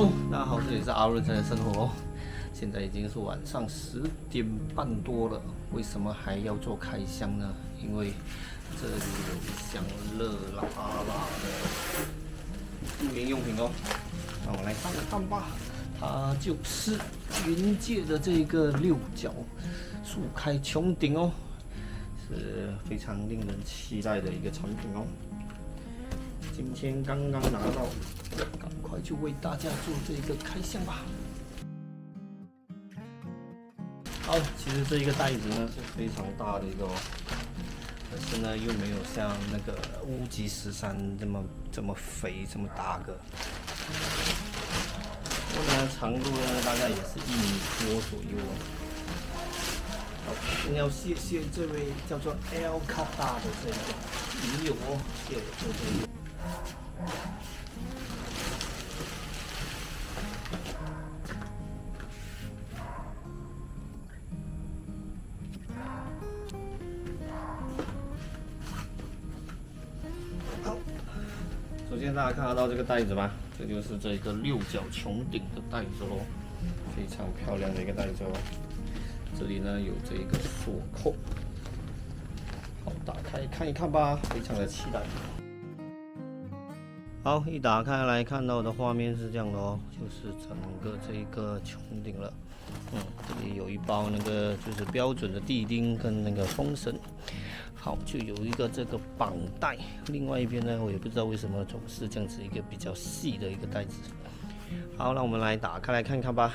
大家好，这里是阿润在的生活。现在已经是晚上十点半多了，为什么还要做开箱呢？因为这里有一箱热辣辣的露营用品哦。让我来看看吧，它就是云界的这个六角速开穹顶哦，是非常令人期待的一个产品哦。今天刚刚拿到，赶快就为大家做这个开箱吧。好，其实这一个袋子呢是非常大的一个哦，但是呢又没有像那个乌鸡十三这么这么肥这么大个。我呢长度呢大概也是一米多左右哦。好，先要谢谢这位叫做 L 卡大的这个鱼友哦，谢谢这位。好，首先大家看得到这个袋子吧，这就是这个六角穹顶的袋子喽，非常漂亮的一个袋子哦。这里呢有这一个锁扣，好，打开看一看吧，非常的期待。好，一打开来看到的画面是这样的哦，就是整个这一个穹顶了。嗯，这里有一包那个就是标准的地钉跟那个风绳。好，就有一个这个绑带，另外一边呢，我也不知道为什么总是这样子一个比较细的一个袋子。好，那我们来打开来看看吧。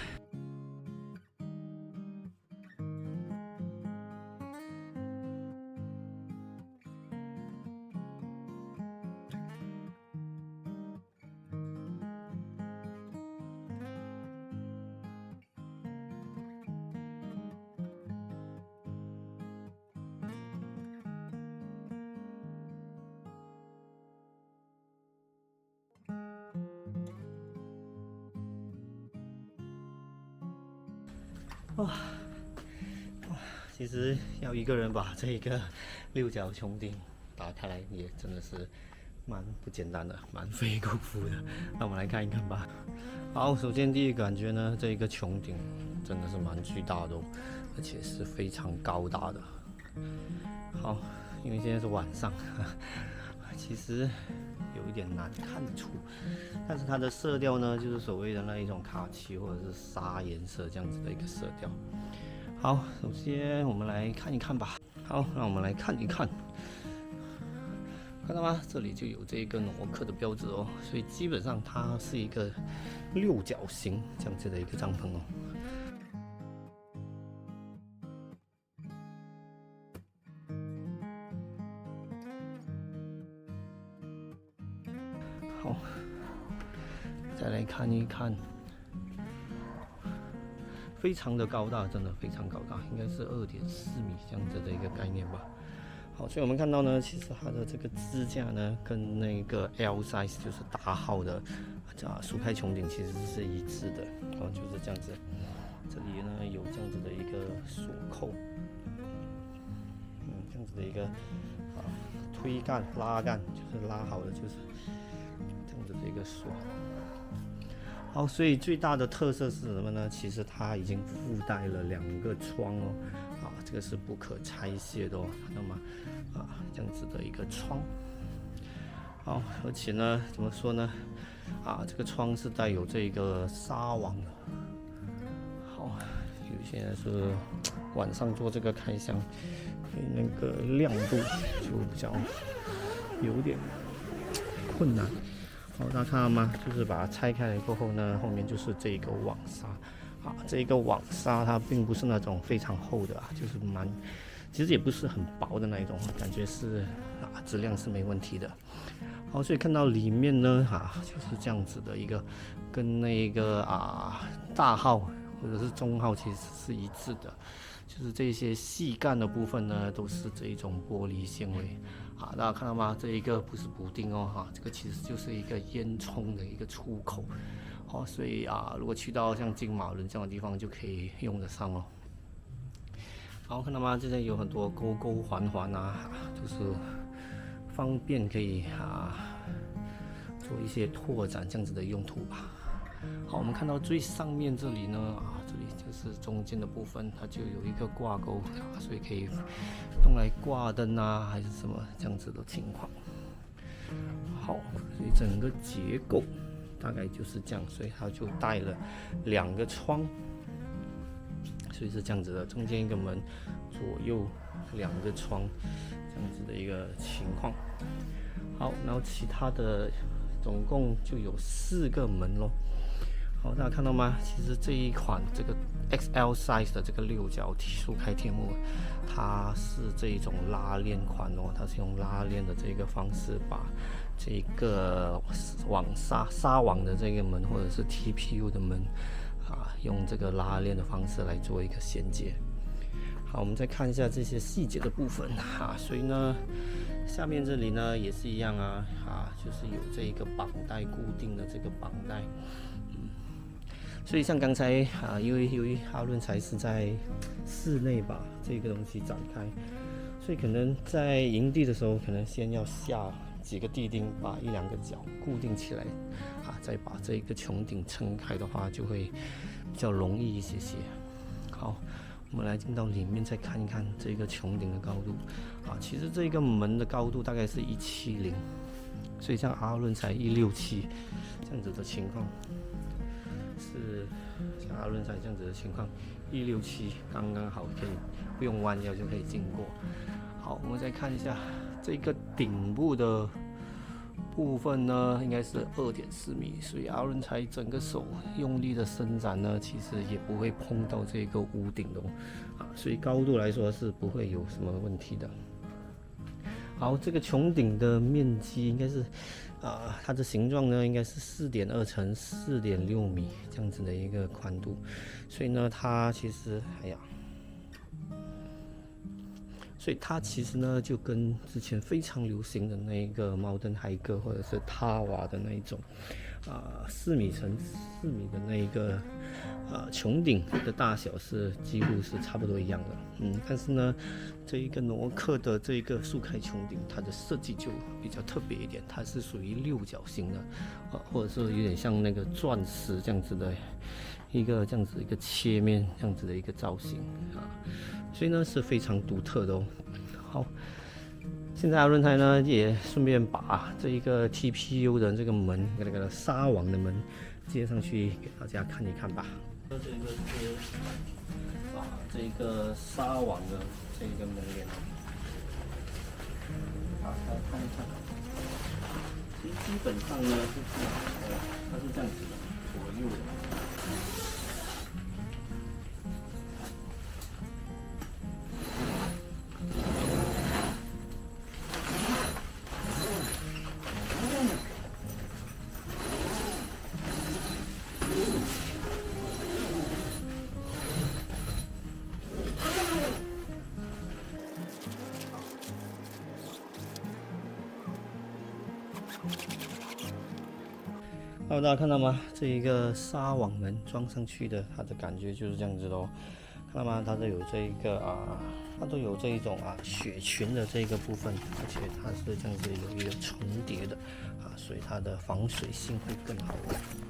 哇哇！其实要一个人把这一个六角穹顶打开来，也真的是蛮不简单的，蛮费功夫的。那我们来看一看吧。好，首先第一感觉呢，这一个穹顶真的是蛮巨大的，哦而且是非常高大的。好，因为现在是晚上，其实。有一点难看得出，但是它的色调呢，就是所谓的那一种卡其或者是沙颜色这样子的一个色调。好，首先我们来看一看吧。好，让我们来看一看，看到吗？这里就有这个挪克的标志哦，所以基本上它是一个六角形这样子的一个帐篷哦。看一看，非常的高大，真的非常高大，应该是二点四米这样子的一个概念吧。好，所以我们看到呢，其实它的这个支架呢，跟那个 L size 就是大号的啊，竖开穹顶其实是一致的。哦，就是这样子，这里呢有这样子的一个锁扣，嗯，这样子的一个啊推杆拉杆，就是拉好的，就是。这样子的一个锁，好，所以最大的特色是什么呢？其实它已经附带了两个窗哦，啊，这个是不可拆卸的哦。那么，啊，这样子的一个窗，好，而且呢，怎么说呢？啊，这个窗是带有这个纱网的。好，有些人是晚上做这个开箱，那个亮度就比较有点困难。好，大家看到吗？就是把它拆开来过后呢，后面就是这一个网纱。啊，这一个网纱它并不是那种非常厚的啊，就是蛮，其实也不是很薄的那一种，感觉是啊，质量是没问题的。好，所以看到里面呢，啊，就是这样子的一个，跟那个啊大号或者是中号其实是一致的。就是这些细干的部分呢，都是这一种玻璃纤维，啊，大家看到吗？这一个不是补丁哦，哈，这个其实就是一个烟囱的一个出口，好，所以啊，如果去到像金马仑这样的地方，就可以用得上哦。好，看到吗？这边有很多勾勾环环啊，就是方便可以啊做一些拓展这样子的用途吧。好，我们看到最上面这里呢，啊，这里就是中间的部分，它就有一个挂钩啊，所以可以用来挂灯啊，还是什么这样子的情况。好，所以整个结构大概就是这样，所以它就带了两个窗，所以是这样子的，中间一个门，左右两个窗，这样子的一个情况。好，然后其他的总共就有四个门喽。好，大家看到吗？其实这一款这个 XL size 的这个六角体竖开天幕，它是这一种拉链款哦，它是用拉链的这个方式把这个网纱纱网的这个门或者是 TPU 的门啊，用这个拉链的方式来做一个衔接。好，我们再看一下这些细节的部分哈，所以呢，下面这里呢也是一样啊，啊，就是有这一个绑带固定的这个绑带。所以像刚才啊，因为由于阿伦才是在室内把这个东西展开，所以可能在营地的时候，可能先要下几个地钉，把一两个角固定起来，啊，再把这个穹顶撑开的话，就会比较容易一些些。好，我们来进到里面再看一看这个穹顶的高度，啊，其实这个门的高度大概是一七零，所以像阿伦才一六七这样子的情况。是像阿伦山这样子的情况，一六七刚刚好可以不用弯腰就可以经过。好，我们再看一下这个顶部的部分呢，应该是二点四米，所以阿伦才整个手用力的伸展呢，其实也不会碰到这个屋顶的啊，所以高度来说是不会有什么问题的。好，这个穹顶的面积应该是。啊，它的形状呢，应该是四点二乘四点六米这样子的一个宽度，所以呢，它其实，哎呀，所以它其实呢，就跟之前非常流行的那一个猫登海格或者是塔瓦的那一种，啊，四米乘四米的那一个。啊，穹顶的大小是几乎是差不多一样的，嗯，但是呢，这一个诺克的这一个竖开穹顶，它的设计就比较特别一点，它是属于六角形的，啊，或者是有点像那个钻石这样子的一个这样子一个切面这样子的一个造型啊，所以呢是非常独特的哦。好，现在轮胎呢也顺便把这一个 TPU 的这个门，那个纱网的门接上去给大家看一看吧。这个是把这个纱网的这一个门帘打开看一看，其实基本上呢就是它是这样子的，左右的。大家看到吗？这一个纱网门装上去的，它的感觉就是这样子的哦。看到吗？它都有这一个啊，它都有这一种啊雪裙的这个部分，而且它是这样子有一个重叠的啊，所以它的防水性会更好。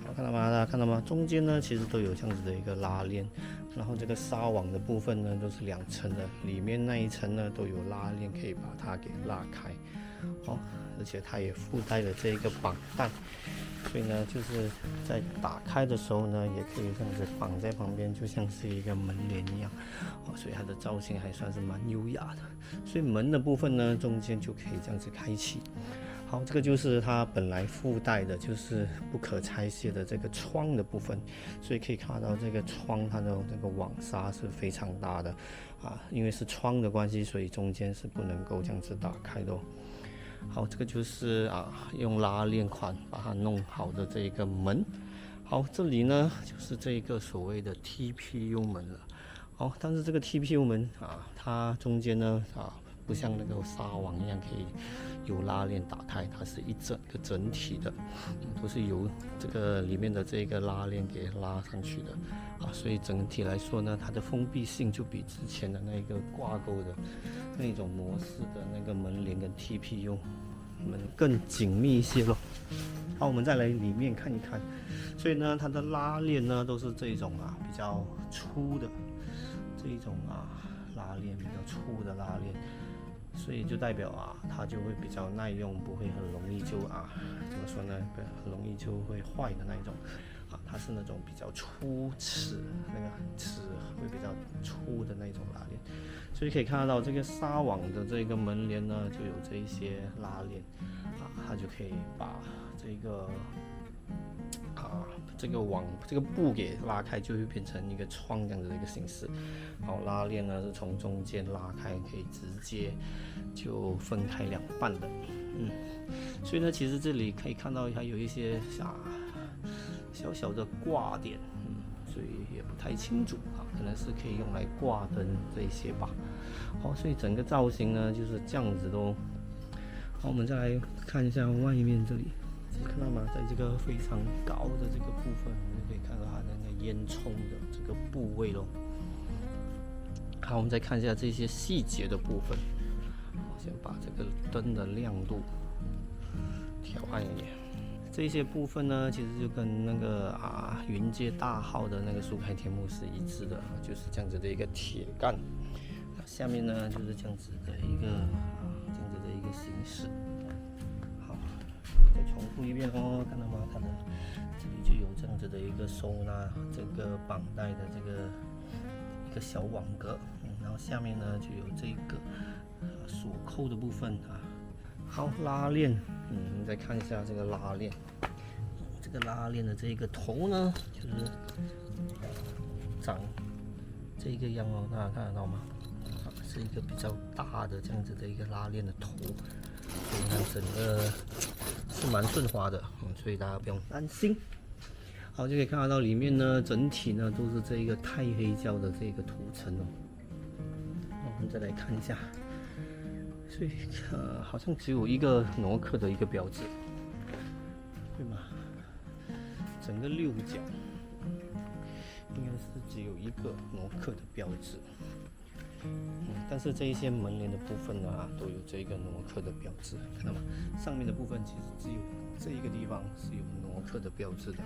好，看到吗？大家看到吗？中间呢其实都有这样子的一个拉链，然后这个纱网的部分呢都是两层的，里面那一层呢都有拉链可以把它给拉开。好，而且它也附带了这一个绑带。所以呢，就是在打开的时候呢，也可以这样子绑在旁边，就像是一个门帘一样，哦，所以它的造型还算是蛮优雅的。所以门的部分呢，中间就可以这样子开启。好，这个就是它本来附带的，就是不可拆卸的这个窗的部分。所以可以看到这个窗它的这个网纱是非常大的啊，因为是窗的关系，所以中间是不能够这样子打开的。好，这个就是啊，用拉链款把它弄好的这一个门。好，这里呢就是这一个所谓的 TPU 门了。好，但是这个 TPU 门啊，它中间呢啊，不像那个纱网一样可以有拉链打开，它是一整个整体的，都是由这个里面的这个拉链给拉上去的啊，所以整体来说呢，它的封闭性就比之前的那个挂钩的那种模式的那个门帘跟 TPU。门更紧密一些咯。好，我们再来里面看一看。所以呢，它的拉链呢都是这种啊比较粗的这种啊拉链，比较粗的拉链，所以就代表啊它就会比较耐用，不会很容易就啊怎么说呢，很容易就会坏的那一种。啊，它是那种比较粗齿，那个齿会比较粗的那种拉链，所以可以看得到这个纱网的这个门帘呢就有这一些拉链，啊，它就可以把这个。啊，这个网这个布给拉开，就会变成一个窗这样子的一个形式。好，拉链呢是从中间拉开，可以直接就分开两半的。嗯，所以呢，其实这里可以看到还有一些啊小小的挂点，嗯，所以也不太清楚啊，可能是可以用来挂灯这些吧。好，所以整个造型呢就是这样子的。好，我们再来看一下外面这里。看到吗？在这个非常高的这个部分，我们就可以看到它的那个烟囱的这个部位喽。好，我们再看一下这些细节的部分。我先把这个灯的亮度调暗一点。这些部分呢，其实就跟那个啊云界大号的那个竖开天幕是一致的，就是这样子的一个铁杆。下面呢，就是这样子的一个啊这样子的一个形式。再重复一遍哦，看到吗？它的这里就有这样子的一个收纳这个绑带的这个一个小网格，嗯，然后下面呢就有这个锁扣的部分啊。好，拉链，嗯，我们再看一下这个拉链，这个拉链的这个头呢，就是长这个样哦，大家看得到吗？是一个比较大的这样子的一个拉链的头，所以看整个。是蛮顺滑的，所以大家不用担心。好，就可以看得到里面呢，整体呢都是这一个钛黑胶的这个涂层哦。我们再来看一下，所以呃，好像只有一个挪克的一个标志，对吗？整个六角应该是只有一个挪克的标志。嗯，但是这一些门帘的部分呢，都有这个挪克的标志，看到吗？上面的部分其实只有这一个地方是有挪克的标志的。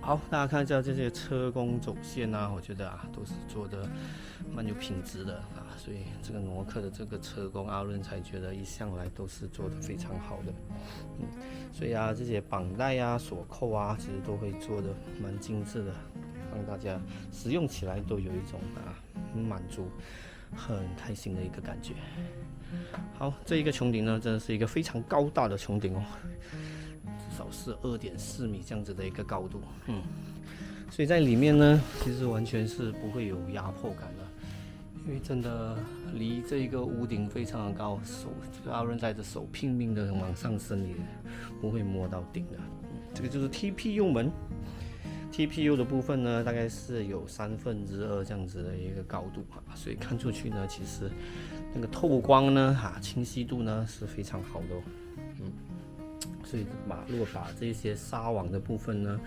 好，大家看一下这些车工走线啊，我觉得啊，都是做的蛮有品质的啊，所以这个挪克的这个车工，阿伦才觉得一向来都是做的非常好的。嗯，所以啊，这些绑带啊、锁扣啊，其实都会做的蛮精致的。让大家使用起来都有一种啊满足、很开心的一个感觉。好，这一个穹顶呢，真的是一个非常高大的穹顶哦，至少是二点四米这样子的一个高度。嗯，所以在里面呢，其实完全是不会有压迫感的，因为真的离这一个屋顶非常的高，手这个阿伦在的手拼命的往上升，也不会摸到顶的。这个就是 TP 用门。TPU 的部分呢，大概是有三分之二这样子的一个高度啊，所以看出去呢，其实那个透光呢，哈，清晰度呢是非常好的，嗯，所以把如果把这些纱网的部分呢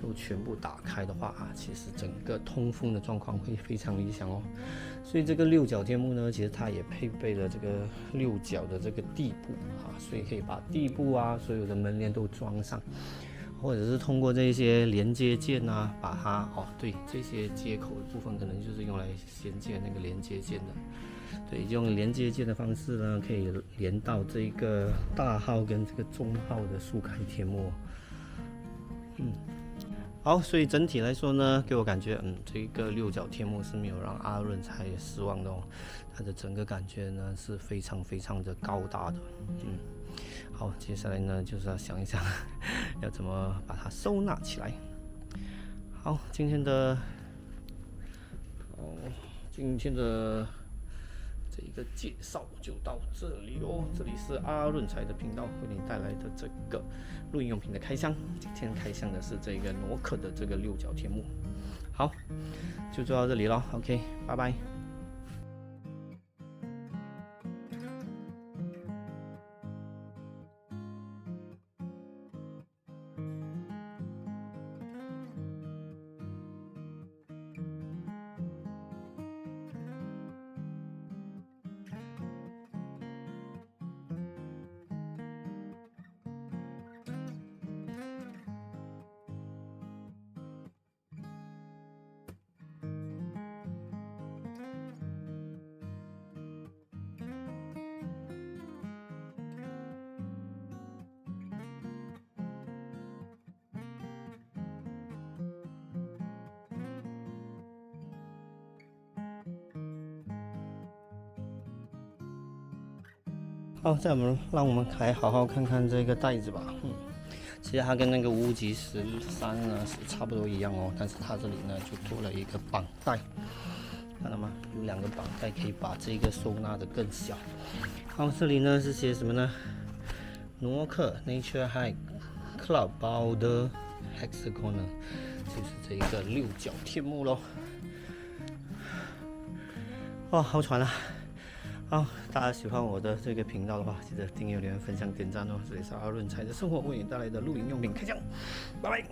都全部打开的话啊，其实整个通风的状况会非常理想哦。所以这个六角天幕呢，其实它也配备了这个六角的这个地布啊，所以可以把地布啊所有的门帘都装上。或者是通过这些连接件啊，把它哦，对，这些接口的部分可能就是用来衔接那个连接件的，对，用连接件的方式呢，可以连到这个大号跟这个中号的速开天幕。嗯，好，所以整体来说呢，给我感觉，嗯，这个六角天幕是没有让阿润才失望的哦，它的整个感觉呢是非常非常的高大的，嗯。好，接下来呢就是要想一想，要怎么把它收纳起来。好，今天的哦，今天的这一个介绍就到这里哦。这里是阿润财的频道，为你带来的这个录音用品的开箱。今天开箱的是这个诺克的这个六角天幕。好，就做到这里了。OK，拜拜。好，再我们让我们来好好看看这个袋子吧。嗯，其实它跟那个乌吉十三呢是差不多一样哦，但是它这里呢就多了一个绑带，看到吗？有两个绑带可以把这个收纳的更小。好，这里呢是写什么呢？诺克 Nature High Club 包的 Hexagon 呢，就是这一个六角天幕喽。哦，好喘啊！好，大家喜欢我的这个频道的话，记得订阅、留言、分享、点赞哦。这里是阿润财的生活为你带来的露营用品开箱，拜拜。